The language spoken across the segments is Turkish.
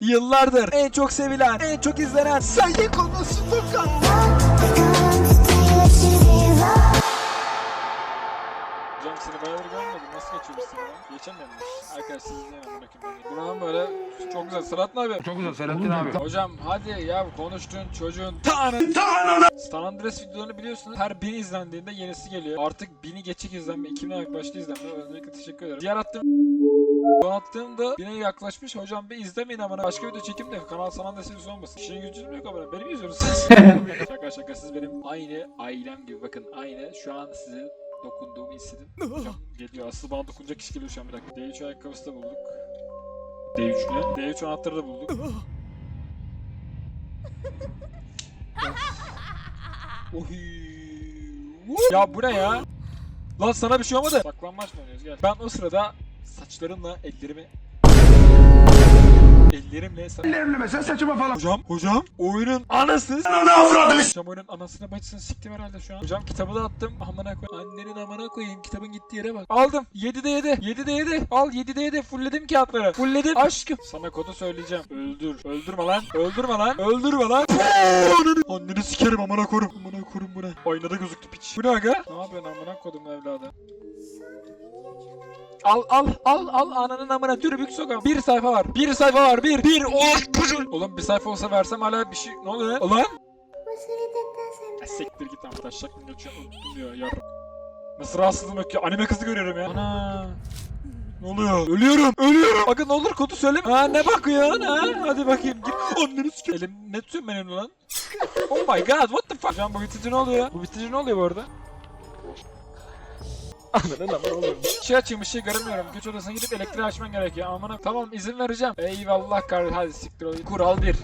Yıllardır en çok sevilen, en çok izlenen Sayı konusu Tukan. Sana? Geçemiyorum. Arkadaşlar siz beni. Buranın böyle çok güzel. Sırat ne abi? Çok güzel Selahattin abi. Hocam hadi ya konuştun çocuğun tanrı tanrı San Andreas videolarını biliyorsunuz her bin izlendiğinde yenisi geliyor artık bini geçik izlenme 2000'e yaklaştı izlenme öncelikle teşekkür ederim diğer attığım Donattığımda bine yaklaşmış hocam bir izlemeyin amına başka video çekim de kanal San Andreas videosu olmasın İşin gücüm yok amına benim yüzünüz Şaka şaka siz benim aynı ailem gibi bakın aynı şu an size dokunduğumu hissedin geliyor asıl bana dokunacak kişi geliyor şu an bir dakika D3 ayakkabısı da bulduk D3 ne? D3 anahtarı da bulduk. Ya bu ne ya? Lan sana bir şey olmadı. Saklanmaç mı oynuyoruz gel. Ben o sırada saçlarımla ellerimi Ellerimle sa- Ellerimle mesela saçıma falan. Hocam, hocam, oyunun anası. Ananı avradını. Hocam oyunun anasını bacısını siktim herhalde şu an. Hocam kitabı da attım. Amına koy. Annenin amına koyayım. Kitabın gittiği yere bak. Aldım. 7'de 7. 7'de 7. Al 7'de 7. Fullledim kağıtları. Fullledim. Aşkım. Sana kodu söyleyeceğim. Öldür. Öldürme lan. Öldürme lan. Öldürme lan. Anneni sikerim amına korum. Amına korum bu ne? Aynada gözüktü piç. Bu ne aga? Ne yapıyorsun amına kodum evladı? Al al al al ananın amına dürbük sokam. Bir sayfa var. Bir sayfa var. Bir. Bir. Oh, Oğlum bir sayfa olsa versem hala bir şey. Ne oluyor lan? Ulan. Ya Siktir git lan mı geçiyor? Unuttum yarım. Nasıl rahatsızlığım yok ya? Anime kızı görüyorum ya. Ana. Ne oluyor? Ölüyorum. Ölüyorum. Bakın ne olur kodu söyleme. Ha ne bakıyorsun ha? Hadi bakayım gir. Anneni sikeyim. Elim ne tutuyorsun benim lan? oh my god what the fuck? Hocam bu bitici ne oluyor? Bu bitici ne oluyor bu arada? Anladın ama oluyor. Şey açayım ışığı göremiyorum. Güç odasına gidip elektriği açman gerekiyor. Aman tamam izin vereceğim. Eyvallah kardeşim. Hadi siktir ol. Kural 1.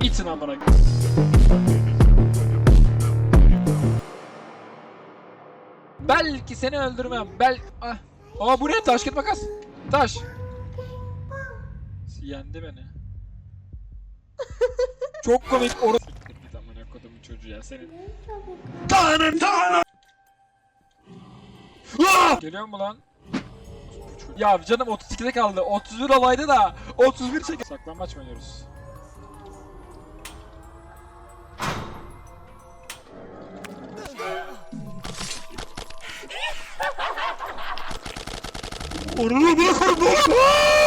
İçin amına. Belki seni öldürmem. Bel... Ah. Aa bu ne? Taş git makas. Taş. Yendi beni. Çok komik. Or Siktir git amına kodumun çocuğu ya senin. Tanrım tanrım. Geliyor mu lan? Ya canım 32'de kaldı. 31 olaydı da 31 çek. Saklanmaç mı oynuyoruz? Onu bırakırım ne olur.